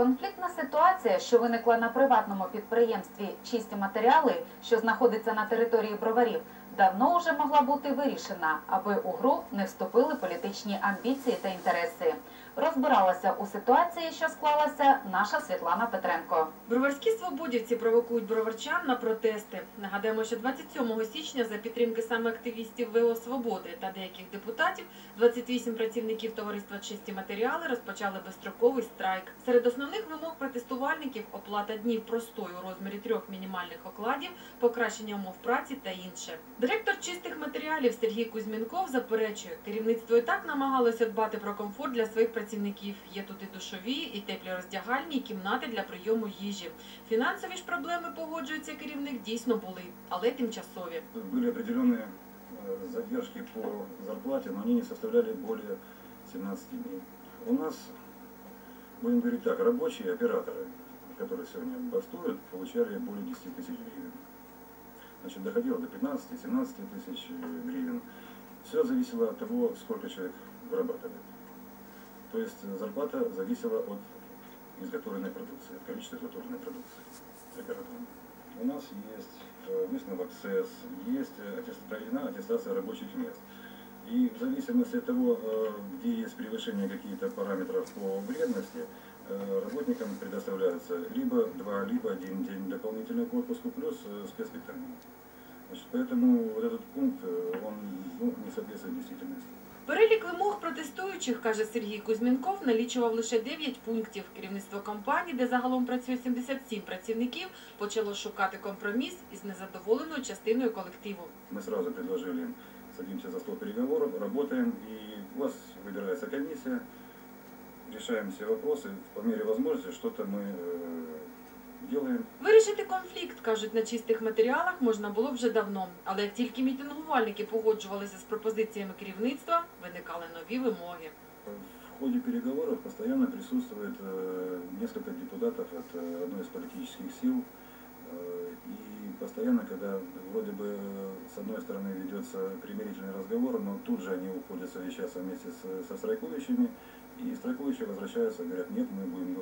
Конфліктна ситуація, що виникла на приватному підприємстві чисті матеріали, що знаходиться на території броварів, давно вже могла бути вирішена, аби у гру не вступили політичні амбіції та інтереси. Розбиралася у ситуації, що склалася наша Світлана Петренко. Броварські свободівці провокують броварчан на протести. Нагадаємо, що 27 січня за підтримки саме активістів ВО Свободи та деяких депутатів 28 працівників товариства Чисті матеріали розпочали безстроковий страйк. Серед основних вимог протестувальників оплата днів простою у розмірі трьох мінімальних окладів, покращення умов праці та інше. Директор чистих матеріалів Сергій Кузьмінков заперечує, керівництво і так намагалося дбати про комфорт для своїх працівників Є тут і душові, і теплі роздягальні, і кімнати для прийому їжі. Фінансові ж проблеми погоджується керівник дійсно були, але тимчасові. Были определенные э, задержки по зарплате, но они не составляли более 17 дней. У нас, будем говорить так, рабочие операторы, которые сегодня бастуют, получали более 10 тысяч гривен. Значит, доходило до 15-17 тысяч э, гривен. Все зависело от того, сколько человек вырабатывает. То есть зарплата зависела от изготовленной продукции, от количества изготовленной продукции оператором. У нас есть э, выставок СЭС, есть проведена аттестация рабочих мест. И в зависимости от того, э, где есть превышение каких-то параметров по вредности, э, работникам предоставляется либо два, либо один день дополнительный к отпуску, плюс спецпитание. Значит, поэтому вот этот пункт, он ну, не соответствует действительности. Перелік вимог протестуючих, каже Сергій Кузьмінков, налічував лише 9 пунктів. Керівництво компанії, де загалом працює 77 працівників, почало шукати компроміс із незадоволеною частиною колективу. Мы сразу предложили, садимся за стол переговоров, работаем, и у вас выбирается комиссия, решаем все вопросы, по мере возможности что-то мы э, делаем. Вирішити конфлікт, кажуть, на чистих матеріалах можна було вже давно. Але як тільки мітингувальники погоджувалися з пропозиціями керівництва, виникали нові вимоги. В ходе переговоров постоянно присутствует э, несколько депутатов от э, одной из политических сил, Э, и постоянно, когда вроде бы э, с одной стороны ведется примирительный разговор, но тут же они уходят совещаться вместе с, со страйкующими, и страйкующие возвращаются, говорят, нет, мы будем,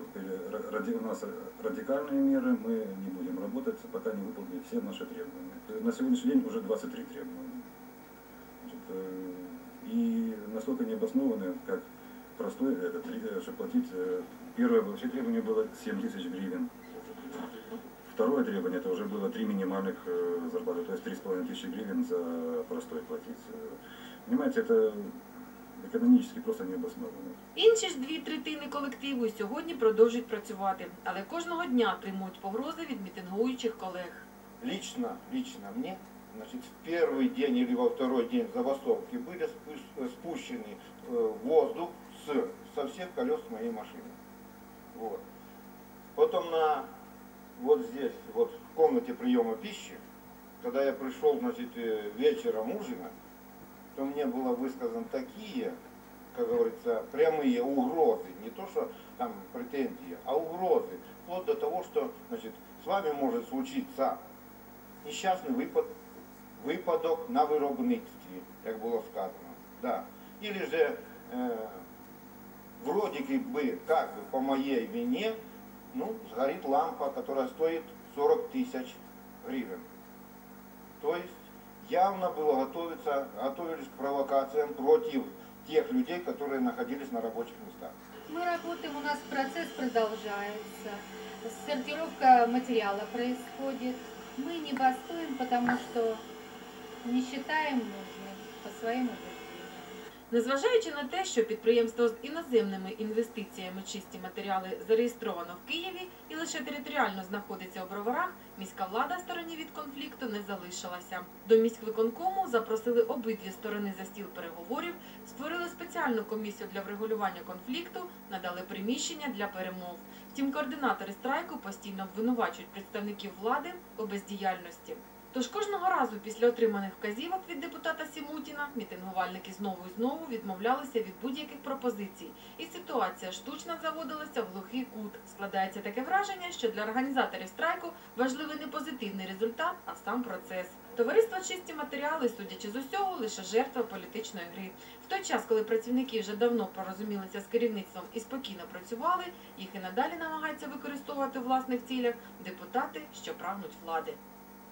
ради, у нас радикальные меры, мы не будем работать, пока не выполним все наши требования. На сегодняшний день уже 23 требования. Значит, э, и настолько необоснованные, как простой, это, э, чтобы платить, э, первое вообще требование было 7 тысяч гривен. Второе требование, это уже было три минимальных зарплаты, то есть 3,5 тысячи гривен за простой платить. Понимаете, это экономически просто необоснованно. Інші ж дві третини колективу й сьогодні продовжують працювати, але кожного дня отримують погрози від мітингуючих колег. лично, лично мне, значит, в первый день или во второй день забастовки были спу- спущены э, воздух с, со всех колес моей машины. Вот. Потом на вот здесь, вот в комнате приема пищи, когда я пришел, значит, э, вечером ужина, то мне было высказаны такие, как говорится, прямые угрозы, не то что там претензии, а угрозы, вплоть до того, что, значит, с вами может случиться нещасний випад, випадок на виробництві, як було сказано. Да. Или же э, вроде как бы, как бы по моей вине, ну, сгорит лампа, которая стоит 40 тысяч гривен. То есть явно было готовиться, готовились к провокациям против тех людей, которые находились на рабочих местах. Мы работаем, у нас процесс продолжается. Сортировка материала происходит. Мы не бастуем, потому что не считаем нужным по своим убеждениям. Незважаючи на те, що підприємство з іноземними інвестиціями чисті матеріали зареєстровано в Києві і лише територіально знаходиться у броварах, міська влада стороні від конфлікту не залишилася. До міськвиконкому запросили обидві сторони за стіл переговорів, створили спеціальну комісію для врегулювання конфлікту, надали приміщення для перемов. Втім, координатори страйку постійно обвинувачують представників влади у бездіяльності. Тож кожного разу після отриманих вказівок від депутата Сімутіна мітингувальники знову і знову відмовлялися від будь-яких пропозицій, і ситуація штучно заводилася в глухий кут. Складається таке враження, що для організаторів страйку важливий не позитивний результат, а сам процес. Товариство чисті матеріали, судячи з усього, лише жертва політичної гри. В той час, коли працівники вже давно порозумілися з керівництвом і спокійно працювали, їх і надалі намагаються використовувати у власних цілях депутати, що прагнуть влади.